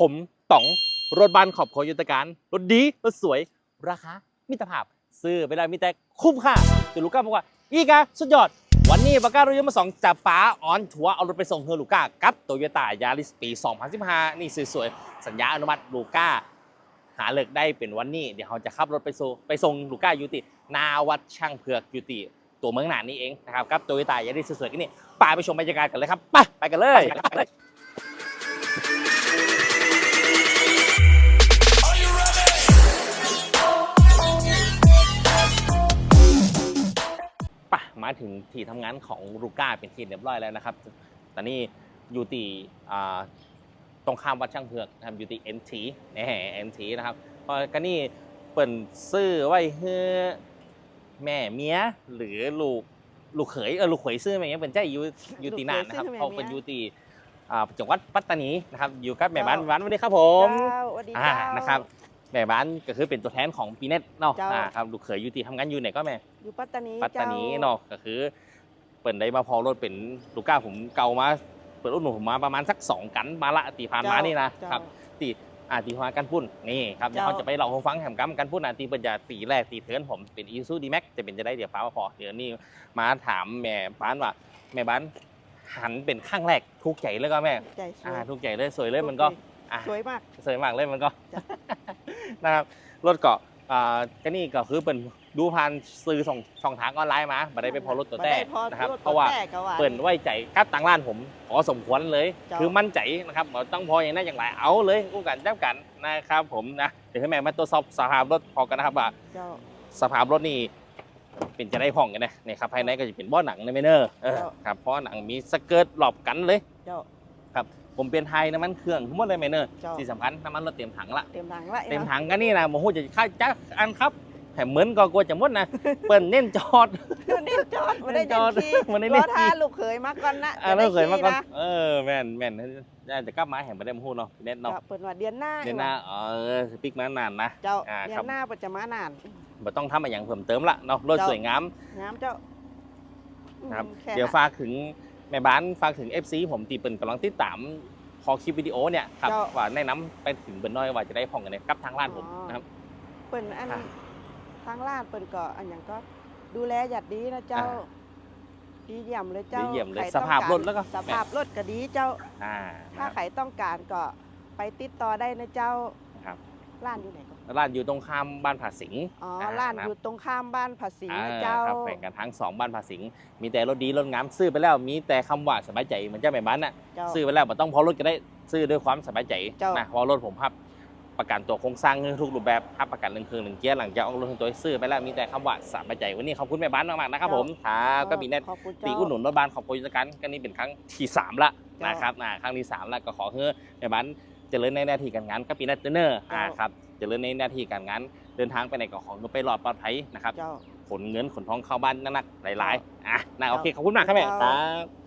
ผมต๋องรถบ้านขอบของยุทธการรถดีรถสวย ราคามิตรภาพ ซื้อไปแล้มีแต่คุ้มค่าจนลูก้าบอกว่าอีกาสุดยอด วันนี้ปากการถยนต์มาสองจับป๋าออนทัวเอารถไปส่งเฮอลูก้ากับโตโยต้ายาริสปี 2015 นี่สวยๆ สัญญาอนุมัติลูก้าหาเลิกได้เป็นวันนี้ เดี๋ยวเราจะขับรถไปส่งไปส่งลูก้ายูติหนาวัดช่างเผือกยูติตัวเมืองหนานนี่เองนะครับกับโตโยต้ายาริสสวยๆกันนี่ไปไปชมบรรยากาศกันเลยครับไปไปกันเลย ถึงที่ทำงานของลูก้าเป็นที่เรียบร้อยแล้วนะครับ ตอนนี้อยู่ที่อ่าตรงข้ามวัดช่างเผือกนะครับอยู่ที่ NT แหน่ NT นะครับเพราะก็นี่เปิ่นซื้อไว้เฮือแม่เมียหรือลูกลูกเขยเออลูกเขยซื้อมาอย่างเงี้ยเป็นใจอยู่อยู่ที่นานนะครับลูกเขยซื้อให้แม่เขาเป็นเมียอยู่ที่อ่าจังหวัดปัตตานีนะครับอยู่กับแม่บ้านเจ้าบ้านสวัสดีครับผมเจ้าสวัสดีอ่าเจ้านะครับ แม่บ้านก็คือเป็นตัวแทนของปีเน็ตเนาะเจ้าอ่าครับลูกเขยอยู่ที่ทำงานอยู่ไหนก็แม่อยู่ปัตตานีปัตตานีจ้เนาะก็คือเปิดได้มาพอรถเป็นลูก้าผมเก่ามาเปิดรุ่นผมมาประมาณสักสองกันมาละตีผ่านมานี่นะเจ้ครับตีอาตีพากันพุ่นนี่ครับเดี๋ยวเจ้าเขาจะไปเล่าให้ฟังแถมกัมกันพุ่นอาตีเปิดจะตีแรกตีเทิร์นผมเป็นอีซูดีแม็กจะเป็นจะได้เดี๋ยวฟ้ามาพอเดี๋ยวนี้มาถามแม่บ้านว่าแม่บ้านหันเป็นข้างแรกทุกข์ใจเลยก็แม่ใจสอ่าวยทุกข์ใจเลยสวยเลยมันก็อะสวยมากสวยมากเลยมันก็จ้ะ นะครับรถเกาะอ่าก็นี่ก็คือเป็นดูผ่านซื้อส่องช่องทางออนไลน์มาบัได้ไปพอรถตัวแต่บ่ได้พอนะครับถเพราะว่าแต่ก็ว่าเปิดไว้ใจกับต่างร้านผมขอสมควรเลยเจ้าคือมั่นใจนะครับบ่ต้องพออย่างนั้นอย่างไรเอาเลยกู้กันจับกันนะครับผมนะเดี๋ยวให้แม่มาตรวจสอบสภาพรถพอกันนะครับว่าเจ้าสภาพรถนี่เป็นจะได้พ่องกันนะนี่ครับภายในก็จะเป็นเบ้อหนังในเมเนอร์เออเจ้าครับเพราะหนังมีสเกิร์ตหลอบกันเลย เจ้าผมเป็นไทยน้ำมันเครื่องทั้งหมดเลยเมเนอร์เจ้า ที่สำคัญน้ำมันรถเต็มถังละเต็มถังละเต็มถังกันนี่นะโมโหจะค่าจักอันครับแถมเหมือนก็กลัวจะหมดนะเปิ้นเน้นจอดเน้นจอดไม่ได้จอดเน้นขี่บ่ได้รเน้อนขี่ท่าลูกเขยมาก่อนนะอ่าจะเราได้เคยมาก่อนขี่ะเออแม่นแม่นได้จะกลับมาแห่งประเด็นพูดเนาะพี่เน็ตเนาะเจ้าเปิดว่าเดือนหน้าเดือนหน้าเออปิกมานานนะ เจ้าอ่าเดืคอรับ นหน้าปัจจมานาน บ่ต้องทำอะไรอย่างเพิ่มเติมละเนาะรถเจ้า สวยงาม น้ำเจ้าอืมครับแค่เดี๋ยวนั้นฝากถึง แม่บ้านฝากถึง FC ผมตีเปิ่นกำลังติดตามพอคลิปวิดีโอเนี่ยครับเจ้า ว่าแนะนำไปถึงเบิ่นน้อยว่าจะได้พ่องกันเนี่ยกับทางร้านผมอ๋อนะครับ เปิ่นอันค่ะทางลาดเปิ่นก็อันอย่างก็ดูแลอย่างดีนะเจ้าอ่าดีเยี่ยมเลยเจ้าดีเยี่ยมเลยใคสภาพต้องกรถแล้วก็ สภาพรถก็ดีเจ้า อ่าถ้าใครต้องการก็ไปติดต่อได้นะเจ้าค รับร้านอยู่ไหนก็ร้านอยู่ตรงข้ามบ้านผาสิงอ๋ออ่าร้านนะอยู่ตรงข้ามบ้านภาษีอ่านะเจ้าครับแข่งกันทั้งสองบ้านภาสิงมีแต่รถดีรถงามซื้อไปแล้วมีแต่คำว่าสบายใจเหมือนเจ้าแม่บ้านน่ะเจ้าซื้อไปแล้วมันต้องพอรถก็ได้ซื้อด้วยความสบายใจเจ้านนะเพราะรถผมพับประกันตัวโครงสร้างทุกรูปแบบพับประกันหนึ่งคืนหนึ่งเกียร์หลังจากออกรถทั้งตัวซื้อไปแล้วมีแต่คำว่าสบายใจวันนี้ขอบคุณแม่บ้านมากๆนะครับผมครับก็มีแน่ขอบคุณตีเจ้าอุดหนุนรถบ้านขอบคุณกันก็นี่เป็นครั้งที่สามละเจ้านนะครับอ่าครั้งที่สามละก็ขอให้แม่บ้าน เจริญในหน้าที่การงานก็ปีนัทเนอร์อ่าครับเจริญในหน้าที่การงานเดินทางไปไหนก็ขอให้ไปรอดปลอดภัยนะครับเจ้าขนเงินขนทองเข้าบ้านนักๆหลายๆอะนะครับโอเคขอบคุณมากครับแม่ครับครับ